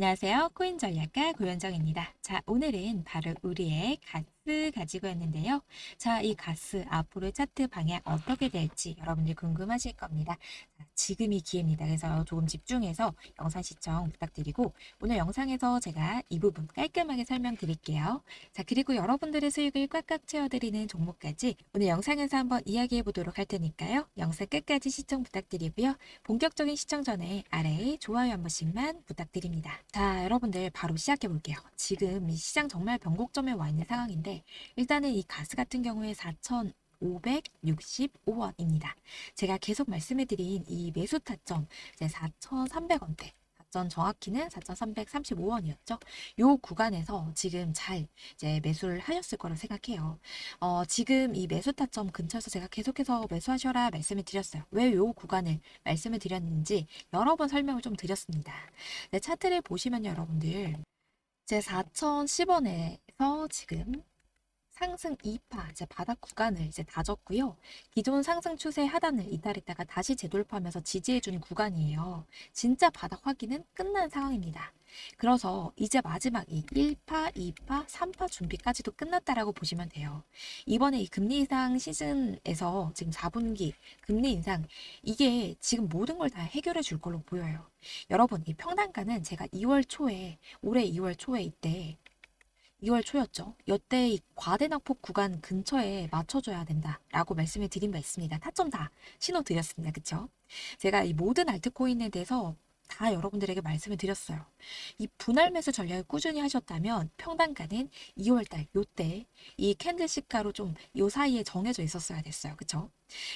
안녕하세요. 코인 전략가 고현정입니다. 자, 오늘은 바로 우리의 가스 가지고 왔는데요. 자, 이 가스 앞으로 차트 방향 어떻게 될지 여러분들 궁금하실 겁니다. 자, 지금이 기회입니다. 그래서 조금 집중해서 영상 시청 부탁드리고 오늘 영상에서 제가 이 부분 깔끔하게 설명드릴게요. 자, 그리고 여러분들의 수익을 꽉꽉 채워드리는 종목까지 오늘 영상에서 한번 이야기해 보도록 할 테니까요. 영상 끝까지 시청 부탁드리고요. 본격적인 시청 전에 아래에 좋아요 한 번씩만 부탁드립니다. 자, 여러분들 바로 시작해 볼게요. 지금 이 시장 정말 변곡점에 와 있는 상황인데 일단은 이 가스 같은 경우에 4천 565원입니다. 제가 계속 말씀해드린 이 매수 타점 이제 4,300원대. 전 정확히는 4,335원이었죠. 요 구간에서 지금 잘 이제 매수를 하셨을 거라 생각해요. 어, 지금 이 매수 타점 근처에서 제가 계속해서 매수하셔라 말씀을 드렸어요. 왜 요 구간을 말씀을 드렸는지 여러 번 설명을 좀 드렸습니다. 네, 차트를 보시면 여러분들 제 4,010원에서 지금 상승 2파 이제 바닥 구간을 이제 다졌고요. 기존 상승 추세 하단을 이탈했다가 다시 재돌파하면서 지지해준 구간이에요. 진짜 바닥 확인은 끝난 상황입니다. 그래서 이제 마지막 이 1파, 2파, 3파 준비까지도 끝났다라고 보시면 돼요. 이번에 이 금리 인상 시즌에서 지금 4분기 금리 인상 이게 지금 모든 걸 다 해결해 줄 걸로 보여요. 여러분, 이 평단가는 제가 2월 초에 올해 2월 초에 이때 2월 초였죠. 이때 이 과대낙폭 구간 근처에 맞춰줘야 된다라고 말씀을 드린 바 있습니다. 타점 다 신호 드렸습니다. 그쵸? 제가 이 모든 알트코인에 대해서 다 여러분들에게 말씀을 드렸어요. 이 분할 매수 전략을 꾸준히 하셨다면 평단가는 2월달 요때 이 캔들 시가로 좀 요 사이에 정해져 있었어야 됐어요. 그쵸?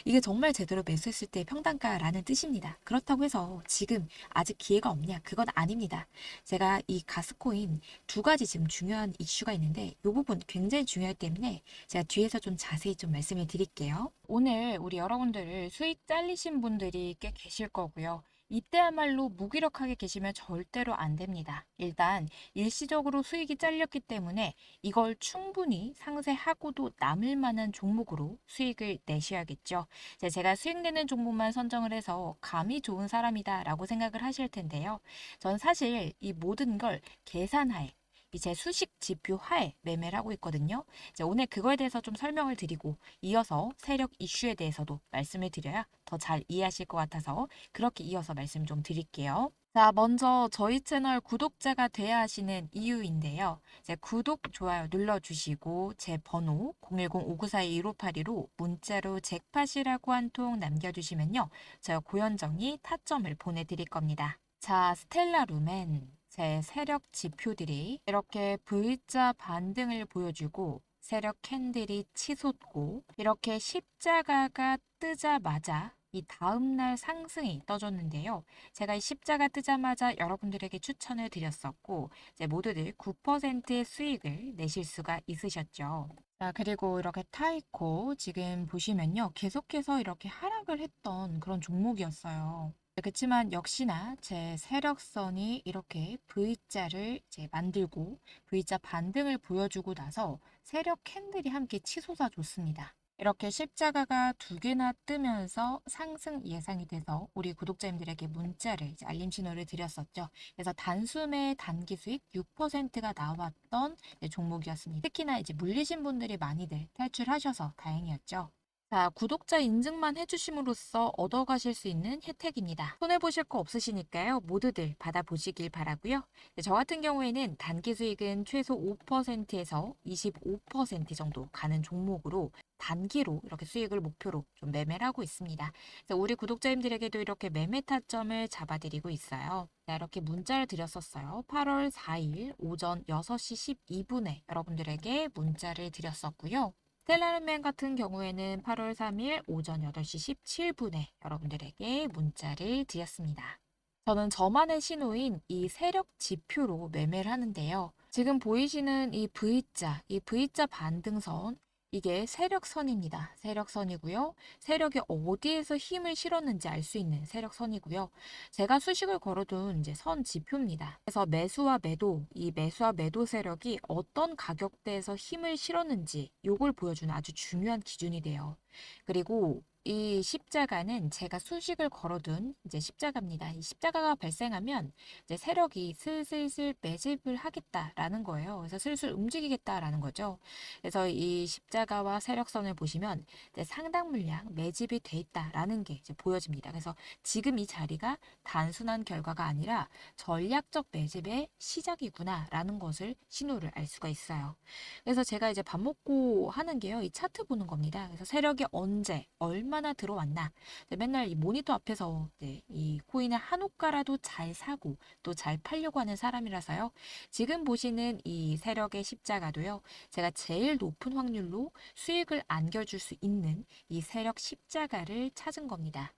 이게 정말 제대로 매수했을 때 평단가라는 뜻입니다. 그렇다고 해서 지금 아직 기회가 없냐? 그건 아닙니다. 제가 이 가스코인 두 가지 지금 중요한 이슈가 있는데 이 부분 굉장히 중요하기 때문에 제가 뒤에서 좀 자세히 좀 말씀을 드릴게요. 오늘 우리 여러분들을 수익 잘리신 분들이 꽤 계실 거고요. 이때야말로 무기력하게 계시면 절대로 안 됩니다. 일단 일시적으로 수익이 잘렸기 때문에 이걸 충분히 상세하고도 남을 만한 종목으로 수익을 내셔야겠죠. 제가 수익 내는 종목만 선정을 해서 감이 좋은 사람이다 라고 생각을 하실 텐데요. 전 사실 이 모든 걸 계산하에 이제 수식 지표 하에 매매를 하고 있거든요. 이제 오늘 그거에 대해서 좀 설명을 드리고 이어서 세력 이슈에 대해서도 말씀을 드려야 더 잘 이해하실 것 같아서 그렇게 이어서 말씀 좀 드릴게요. 자, 먼저 저희 채널 구독자가 돼야 하시는 이유인데요. 이제 구독, 좋아요 눌러주시고 제 번호 010-5942-1582로 문자로 잭팟이라고 한 통 남겨주시면요. 제가 고현정이 타점을 보내드릴 겁니다. 자, 스텔라룸엔 제 세력 지표들이 이렇게 V자 반등을 보여주고 세력 캔들이 치솟고 이렇게 십자가가 뜨자마자 이 다음날 상승이 떠줬는데요. 제가 이 십자가 뜨자마자 여러분들에게 추천을 드렸었고 이제 모두들 9%의 수익을 내실 수가 있으셨죠. 자, 그리고 이렇게 타이코 지금 보시면요. 계속해서 이렇게 하락을 했던 그런 종목이었어요. 그렇지만 역시나 제 세력선이 이렇게 V자를 이제 만들고 V자 반등을 보여주고 나서 세력 캔들이 함께 치솟아 줬습니다. 이렇게 십자가가 두 개나 뜨면서 상승 예상이 돼서 우리 구독자님들에게 문자를 알림 신호를 드렸었죠. 그래서 단숨에 단기 수익 6%가 나왔던 종목이었습니다. 특히나 이제 물리신 분들이 많이들 탈출하셔서 다행이었죠. 자, 구독자 인증만 해주심으로써 얻어가실 수 있는 혜택입니다. 손해보실 거 없으시니까요. 모두들 받아보시길 바라고요. 네, 저 같은 경우에는 단기 수익은 최소 5%에서 25% 정도 가는 종목으로 단기로 이렇게 수익을 목표로 좀 매매를 하고 있습니다. 우리 구독자님들에게도 이렇게 매매 타점을 잡아드리고 있어요. 네, 이렇게 문자를 드렸었어요. 8월 4일 오전 6시 12분에 여러분들에게 문자를 드렸었고요. 스텔라르맨 같은 경우에는 8월 3일 오전 8시 17분에 여러분들에게 문자를 드렸습니다. 저는 저만의 신호인 이 세력 지표로 매매를 하는데요. 지금 보이시는 이 V자, 이 V자 반등선, 이게 세력선입니다. 세력선이고요. 세력이 어디에서 힘을 실었는지 알 수 있는 세력선이고요. 제가 수식을 걸어둔 이제 선 지표입니다. 그래서 매수와 매도, 이 매수와 매도 세력이 어떤 가격대에서 힘을 실었는지 요걸 보여주는 아주 중요한 기준이 돼요. 그리고 이 십자가는 제가 수식을 걸어둔 이제 십자가입니다. 이 십자가가 발생하면 이제 세력이 슬슬슬 매집을 하겠다라는 거예요. 그래서 슬슬 움직이겠다라는 거죠. 그래서 이 십자가와 세력선을 보시면 상당 물량 매집이 돼 있다라는 게 이제 보여집니다. 그래서 지금 이 자리가 단순한 결과가 아니라 전략적 매집의 시작이구나라는 것을 신호를 알 수가 있어요. 그래서 제가 이제 밥 먹고 하는 게요. 이 차트 보는 겁니다. 그래서 세력이 언제, 얼마 나 들어왔나. 맨날 이 모니터 앞에서 이제 이 코인을 한 호가라도 잘 사고 또 잘 팔려고 하는 사람이라서요. 지금 보시는 이 세력의 십자가도요. 제가 제일 높은 확률로 수익을 안겨줄 수 있는 이 세력 십자가를 찾은 겁니다.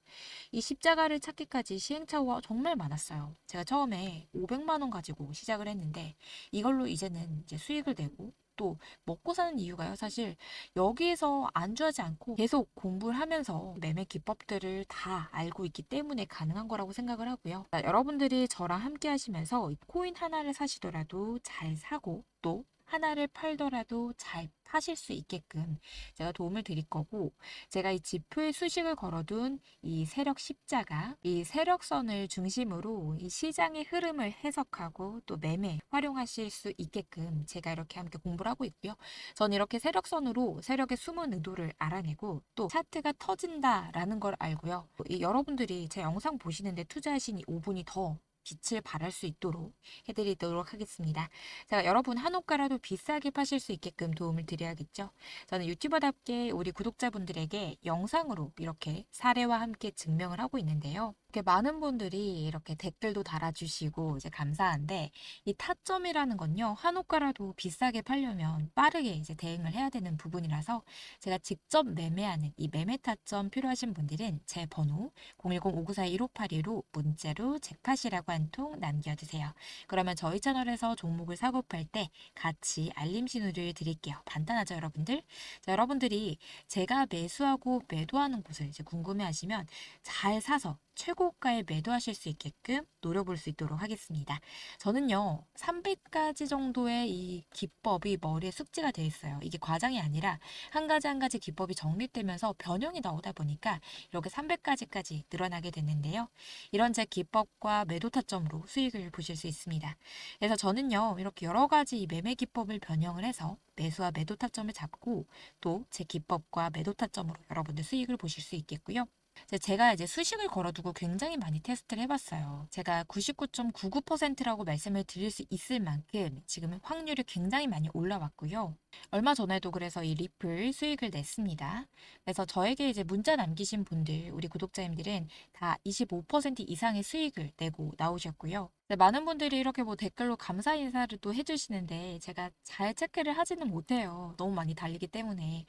이 십자가를 찾기까지 시행착오가 정말 많았어요. 제가 처음에 500만 원 가지고 시작을 했는데 이걸로 이제는 이제 수익을 내고 또 먹고 사는 이유가요. 사실 여기에서 안주하지 않고 계속 공부를 하면서 매매 기법들을 다 알고 있기 때문에 가능한 거라고 생각을 하고요. 자, 여러분들이 저랑 함께 하시면서 이 코인 하나를 사시더라도 잘 사고 또 하나를 팔더라도 잘 파실 수 있게끔 제가 도움을 드릴 거고 제가 이 지표에 수식을 걸어둔 이 세력 십자가 이 세력선을 중심으로 이 시장의 흐름을 해석하고 또 매매 활용하실 수 있게끔 제가 이렇게 함께 공부를 하고 있고요. 전 이렇게 세력선으로 세력의 숨은 의도를 알아내고 또 차트가 터진다라는 걸 알고요. 이 여러분들이 제 영상 보시는데 투자하신 이 5분이 더 빛을 발할 수 있도록 해드리도록 하겠습니다. 제가 여러분 한 호가라도 비싸게 파실 수 있게끔 도움을 드려야겠죠. 저는 유튜버답게 우리 구독자분들에게 영상으로 이렇게 사례와 함께 증명을 하고 있는데요. 이렇게 많은 분들이 이렇게 댓글도 달아주시고 이제 감사한데 이 타점이라는 건요 한 호가라도 비싸게 팔려면 빠르게 이제 대응을 해야 되는 부분이라서 제가 직접 매매하는 이 매매 타점 필요하신 분들은 제 번호 010-5942-1582로 문자로 잭팟이라고 한 통 남겨주세요. 그러면 저희 채널에서 종목을 사고 팔 때 같이 알림 신호를 드릴게요. 간단하죠 여러분들? 자, 여러분들이 제가 매수하고 매도하는 곳을 이제 궁금해하시면 잘 사서 최고가에 매도하실 수 있게끔 노려볼 수 있도록 하겠습니다. 저는요, 300가지 정도의 이 기법이 머리에 숙지가 돼 있어요. 이게 과장이 아니라 한 가지 한 가지 기법이 정립되면서 변형이 나오다 보니까 이렇게 300가지까지 늘어나게 됐는데요. 이런 제 기법과 매도 타점으로 수익을 보실 수 있습니다. 그래서 저는요, 이렇게 여러 가지 이 매매 기법을 변형을 해서 매수와 매도 타점을 잡고 또 제 기법과 매도 타점으로 여러분들 수익을 보실 수 있겠고요. 제가 이제 수식을 걸어두고 굉장히 많이 테스트를 해봤어요. 제가 99.99%라고 말씀을 드릴 수 있을 만큼 지금은 확률이 굉장히 많이 올라왔고요. 얼마 전에도 그래서 이 리플 수익을 냈습니다. 그래서 저에게 이제 문자 남기신 분들, 우리 구독자님들은 다 25% 이상의 수익을 내고 나오셨고요. 네, 많은 분들이 이렇게 뭐 댓글로 감사 인사를 또 해주시는데 제가 잘 체크를 하지는 못해요. 너무 많이 달리기 때문에.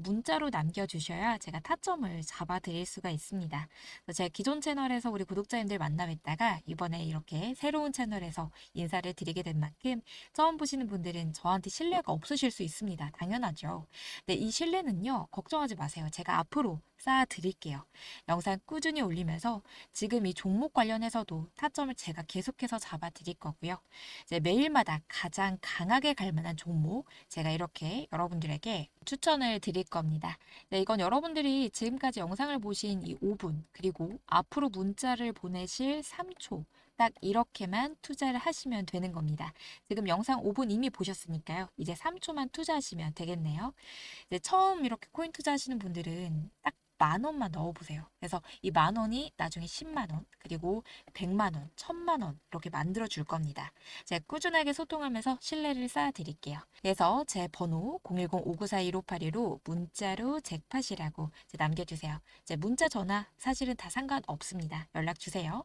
문자로 남겨주셔야 제가 타점을 잡아드릴 수가 있습니다. 제가 기존 채널에서 우리 구독자님들 만나뵀다가 이번에 이렇게 새로운 채널에서 인사를 드리게 된 만큼 처음 보시는 분들은 저한테 신뢰가 없으실 수 있습니다. 당연하죠. 근데 이 신뢰는요, 걱정하지 마세요. 제가 앞으로 쌓아 드릴게요. 영상 꾸준히 올리면서 지금 이 종목 관련해서도 타점을 제가 계속해서 잡아 드릴 거고요. 이제 매일마다 가장 강하게 갈 만한 종목 제가 이렇게 여러분들에게 추천을 드릴 겁니다. 네, 이건 여러분들이 지금까지 영상을 보신 이 5분 그리고 앞으로 문자를 보내실 3초 딱 이렇게만 투자를 하시면 되는 겁니다. 지금 영상 5분 이미 보셨으니까요. 이제 3초만 투자하시면 되겠네요. 이제 처음 이렇게 코인 투자하시는 분들은 딱 만 원만 넣어보세요. 그래서 이 만 원이 나중에 10만 원, 그리고 100만 원, 1000만 원 이렇게 만들어 줄 겁니다. 제가 꾸준하게 소통하면서 신뢰를 쌓아 드릴게요. 그래서 제 번호 010-5942-1582로 문자로 잭팟이라고 남겨주세요. 이제 문자 전화 사실은 다 상관없습니다. 연락 주세요.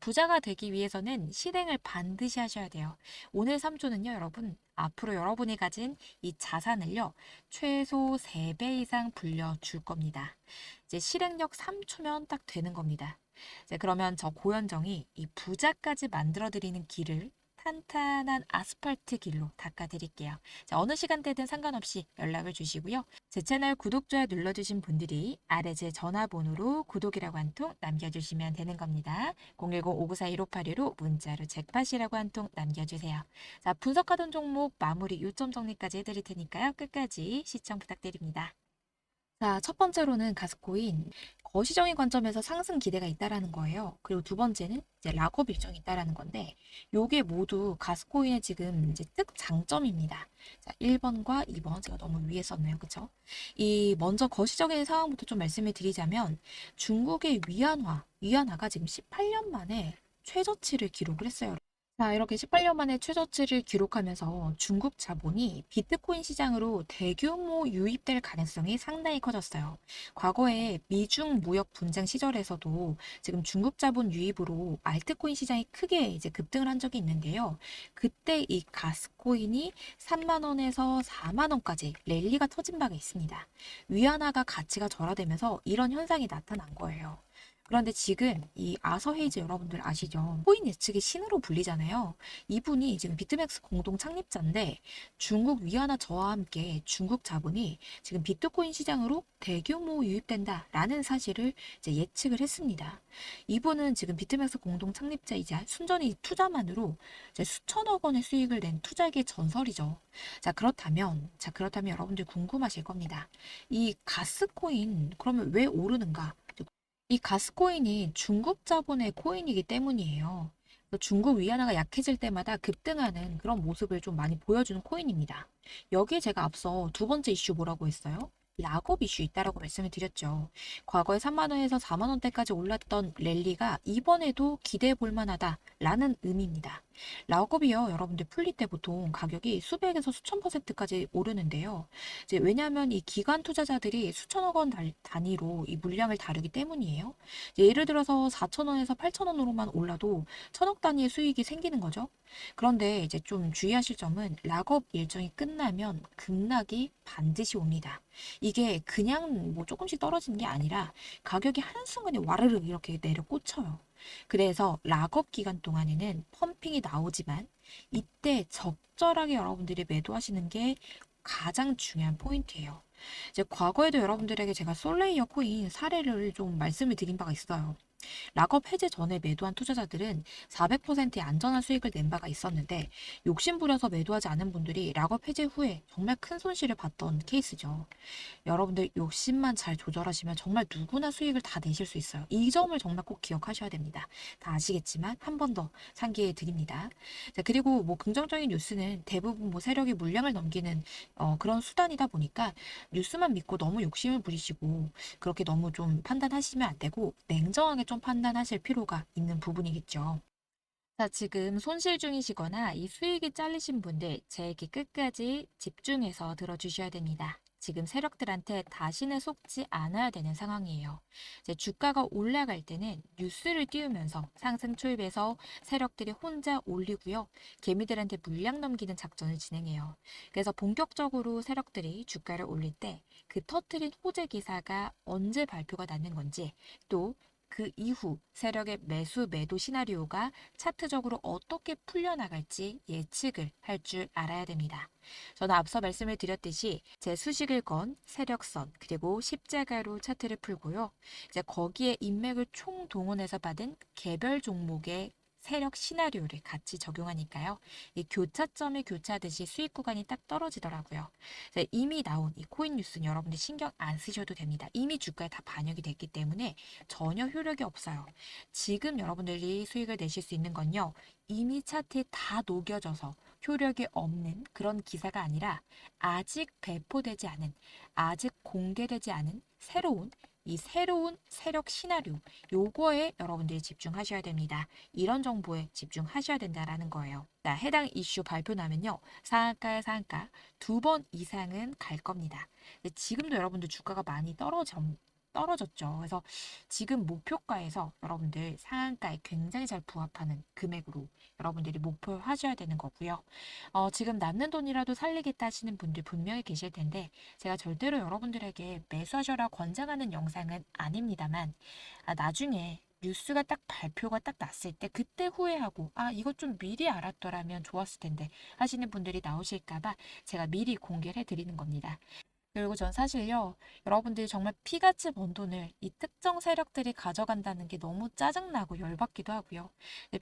부자가 되기 위해서는 실행을 반드시 하셔야 돼요. 오늘 3조는요, 여러분 앞으로 여러분이 가진 이 자산을요, 최소 3배 이상 불려줄 겁니다. 이제 실행력 3초면 딱 되는 겁니다. 이제 그러면 저 고현정이 이 부자까지 만들어드리는 길을 탄탄한 아스팔트 길로 닦아드릴게요. 자, 어느 시간대든 상관없이 연락을 주시고요. 제 채널 구독, 좋아요 눌러주신 분들이 아래 제 전화번호로 구독이라고 한 통 남겨주시면 되는 겁니다. 010-5942-1582로 문자로 잭팟이라고 한 통 남겨주세요. 자, 분석하던 종목 마무리 요점 정리까지 해드릴 테니까요. 끝까지 시청 부탁드립니다. 자, 첫 번째로는 가스코인 거시적인 관점에서 상승 기대가 있다라는 거예요. 그리고 두 번째는 이제 락업 일정이 있다라는 건데 요게 모두 가스코인의 지금 이제 특 장점입니다. 자, 1번과 2번 제가 너무 위에 썼네요. 그쵸? 이 먼저 거시적인 상황부터 좀 말씀을 드리자면 중국의 위안화, 위안화가 지금 18년 만에 최저치를 기록을 했어요. 자, 이렇게 18년 만에 최저치를 기록하면서 중국 자본이 비트코인 시장으로 대규모 유입될 가능성이 상당히 커졌어요. 과거에 미중 무역 분쟁 시절에서도 지금 중국 자본 유입으로 알트코인 시장이 크게 이제 급등을 한 적이 있는데요. 그때 이 가스코인이 3만 원에서 4만 원까지 랠리가 터진 바가 있습니다. 위안화가 가치가 절하되면서 이런 현상이 나타난 거예요. 그런데 지금 이 아서 헤이즈 여러분들 아시죠? 코인 예측의 신으로 불리잖아요. 이분이 지금 비트맥스 공동 창립자인데 중국 위안화 저하와 함께 중국 자본이 지금 비트코인 시장으로 대규모 유입된다라는 사실을 예측을 했습니다. 이분은 지금 비트맥스 공동 창립자이자 순전히 투자만으로 수천억 원의 수익을 낸 투자계의 전설이죠. 자, 그렇다면, 자, 그렇다면 여러분들 궁금하실 겁니다. 이 가스코인, 그러면 왜 오르는가? 이 가스코인이 중국 자본의 코인이기 때문이에요. 중국 위안화가 약해질 때마다 급등하는 그런 모습을 좀 많이 보여주는 코인입니다. 여기에 제가 앞서 두 번째 이슈 뭐라고 했어요? 락업 이슈 있다라고 말씀을 드렸죠. 과거에 3만 원에서 4만 원대까지 올랐던 랠리가 이번에도 기대해 볼 만하다라는 의미입니다. 락업이요, 여러분들 풀릴 때 보통 가격이 수백에서 수천 퍼센트까지 오르는데요. 이제 왜냐하면 이 기관 투자자들이 수천억 원 달- 단위로 이 물량을 다루기 때문이에요. 예를 들어서 4천 원에서 8천 원으로만 올라도 천억 단위의 수익이 생기는 거죠. 그런데 이제 좀 주의하실 점은 락업 일정이 끝나면 급락이 반드시 옵니다. 이게 그냥 뭐 조금씩 떨어지는 게 아니라 가격이 한순간에 와르르 이렇게 내려 꽂혀요. 그래서 락업 기간 동안에는 펌핑이 나오지만 이때 적절하게 여러분들이 매도하시는 게 가장 중요한 포인트예요. 이제 과거에도 여러분들에게 제가 솔레이어 코인 사례를 좀 말씀을 드린 바가 있어요. 락업 해제 전에 매도한 투자자들은 400%의 안전한 수익을 낸 바가 있었는데 욕심 부려서 매도하지 않은 분들이 락업 해제 후에 정말 큰 손실을 봤던 케이스죠. 여러분들 욕심만 잘 조절하시면 정말 누구나 수익을 다 내실 수 있어요. 이 점을 정말 꼭 기억하셔야 됩니다. 다 아시겠지만 한 번 더 상기해 드립니다. 자, 그리고 뭐 긍정적인 뉴스는 대부분 뭐 세력이 물량을 넘기는 어, 그런 수단이다 보니까 뉴스만 믿고 너무 욕심을 부리시고 그렇게 너무 좀 판단하시면 안 되고 냉정하게 좀 판단하실 필요가 있는 부분이겠죠. 자, 지금 손실 중이시거나 이 수익이 잘리신 분들 제 얘기 끝까지 집중해서 들어주셔야 됩니다. 지금 세력들한테 다시는 속지 않아야 되는 상황이에요. 이제 주가가 올라갈 때는 뉴스를 띄우면서 상승 초입에서 세력들이 혼자 올리고요. 개미들한테 물량 넘기는 작전을 진행해요. 그래서 본격적으로 세력들이 주가를 올릴 때 그 터트린 호재 기사가 언제 발표가 나는 건지 또 그 이후 세력의 매수 매도 시나리오가 차트적으로 어떻게 풀려나갈지 예측을 할 줄 알아야 됩니다. 저는 앞서 말씀을 드렸듯이 제 수식을 건 세력선 그리고 십자가로 차트를 풀고요. 이제 거기에 인맥을 총동원해서 받은 개별 종목의 세력 시나리오를 같이 적용하니까요. 이 교차점이 교차하듯이 수익 구간이 딱 떨어지더라고요. 이미 나온 이 코인 뉴스는 여러분들 신경 안 쓰셔도 됩니다. 이미 주가에 다 반영이 됐기 때문에 전혀 효력이 없어요. 지금 여러분들이 수익을 내실 수 있는 건요. 이미 차트에 다 녹여져서 효력이 없는 그런 기사가 아니라 아직 배포되지 않은, 아직 공개되지 않은 새로운 이 새로운 세력 시나리오, 요거에 여러분들이 집중하셔야 됩니다. 이런 정보에 집중하셔야 된다라는 거예요. 자, 해당 이슈 발표 나면요. 상한가에 상한가 두 번 이상은 갈 겁니다. 지금도 여러분들 주가가 많이 떨어져, 떨어졌죠. 그래서 지금 목표가에서 여러분들 상한가에 굉장히 잘 부합하는 금액으로 여러분들이 목표하셔야 되는 거고요. 어, 지금 남는 돈이라도 살리겠다 하시는 분들 분명히 계실 텐데 제가 절대로 여러분들에게 매수하셔라 권장하는 영상은 아닙니다만 아, 나중에 뉴스가 딱 발표가 딱 났을 때 그때 후회하고 아 이것 좀 미리 알았더라면 좋았을 텐데 하시는 분들이 나오실까봐 제가 미리 공개를 해드리는 겁니다. 그리고 전 사실요, 여러분들이 정말 피같이 번 돈을 이 특정 세력들이 가져간다는 게 너무 짜증나고 열받기도 하고요.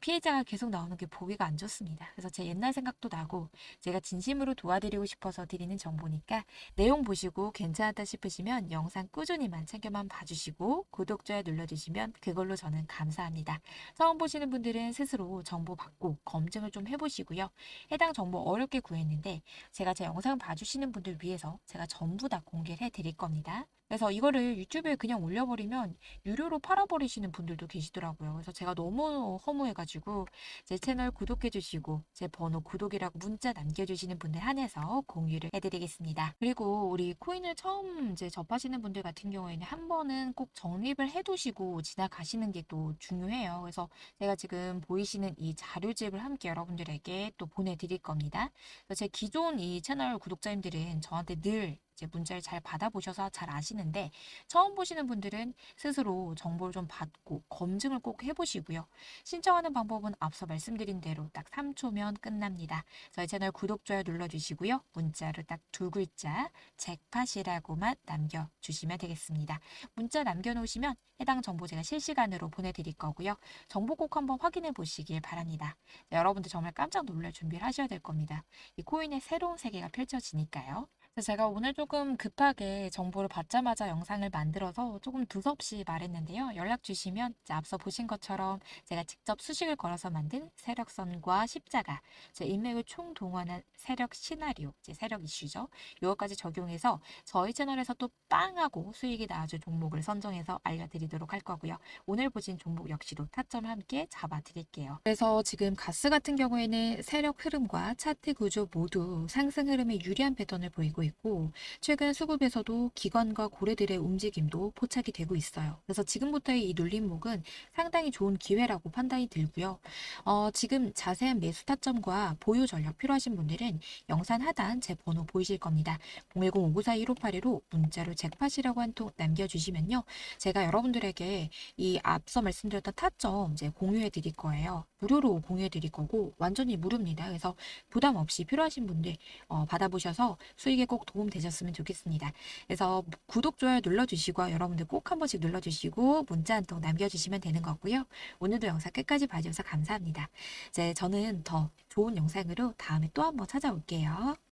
피해자가 계속 나오는 게 보기가 안 좋습니다. 그래서 제 옛날 생각도 나고 제가 진심으로 도와드리고 싶어서 드리는 정보니까 내용 보시고 괜찮다 싶으시면 영상 꾸준히만 챙겨만 봐주시고 구독, 좋아요 눌러주시면 그걸로 저는 감사합니다. 처음 보시는 분들은 스스로 정보 받고 검증을 좀 해보시고요. 해당 정보 어렵게 구했는데 제가 제 영상 봐주시는 분들 위해서 제가 전부 다 공개를 해드릴 겁니다. 그래서 이거를 유튜브에 그냥 올려버리면 유료로 팔아버리시는 분들도 계시더라고요. 그래서 제가 너무 허무해가지고 제 채널 구독해주시고 제 번호 구독이라고 문자 남겨주시는 분들 한해서 공유를 해드리겠습니다. 그리고 우리 코인을 처음 이제 접하시는 분들 같은 경우에는 한 번은 꼭 적립을 해두시고 지나가시는 게 또 중요해요. 그래서 제가 지금 보이시는 이 자료집을 함께 여러분들에게 또 보내드릴 겁니다. 그래서 제 기존 이 채널 구독자님들은 저한테 늘 이제 문자를 잘 받아보셔서 잘 아시는데 처음 보시는 분들은 스스로 정보를 좀 받고 검증을 꼭 해보시고요. 신청하는 방법은 앞서 말씀드린 대로 딱 3초면 끝납니다. 저희 채널 구독, 좋아요 눌러주시고요. 문자로 딱두 글자 잭팟이라고만 남겨주시면 되겠습니다. 문자 남겨놓으시면 해당 정보 제가 실시간으로 보내드릴 거고요. 정보 꼭 한번 확인해 보시길 바랍니다. 여러분들 정말 깜짝 놀랄 준비를 하셔야 될 겁니다. 이 코인의 새로운 세계가 펼쳐지니까요. 제가 오늘 조금 급하게 정보를 받자마자 영상을 만들어서 조금 두섭이 말했는데요. 연락 주시면 앞서 보신 것처럼 제가 직접 수식을 걸어서 만든 세력선과 십자가, 제 인맥을 총동원한 세력 시나리오, 이제 세력 이슈죠. 이것까지 적용해서 저희 채널에서 또 빵하고 수익이 나와줄 종목을 선정해서 알려드리도록 할 거고요. 오늘 보신 종목 역시도 타점 함께 잡아드릴게요. 그래서 지금 가스 같은 경우에는 세력 흐름과 차트 구조 모두 상승 흐름에 유리한 패턴을 보이고 있고 최근 수급에서도 기관과 고래들의 움직임도 포착이 되고 있어요. 그래서 지금부터의 이 눌림목은 상당히 좋은 기회라고 판단이 들고요. 어, 지금 자세한 매수 타점과 보유 전략 필요하신 분들은 영상 하단 제 번호 보이실 겁니다. 010-5942-1581로 문자로 잭팟이라고 한 통 남겨주시면요. 제가 여러분들에게 이 앞서 말씀드렸던 타점 이제 공유해 드릴 거예요. 무료로 공유해 드릴 거고 완전히 무료입니다. 그래서 부담 없이 필요하신 분들 어, 받아보셔서 수익에 꼭 도움 되셨으면 좋겠습니다. 그래서 구독, 좋아요 눌러주시고 여러분들 꼭 한 번씩 눌러주시고 문자 한 통 남겨주시면 되는 거고요. 오늘도 영상 끝까지 봐주셔서 감사합니다. 이제 저는 더 좋은 영상으로 다음에 또 한 번 찾아올게요.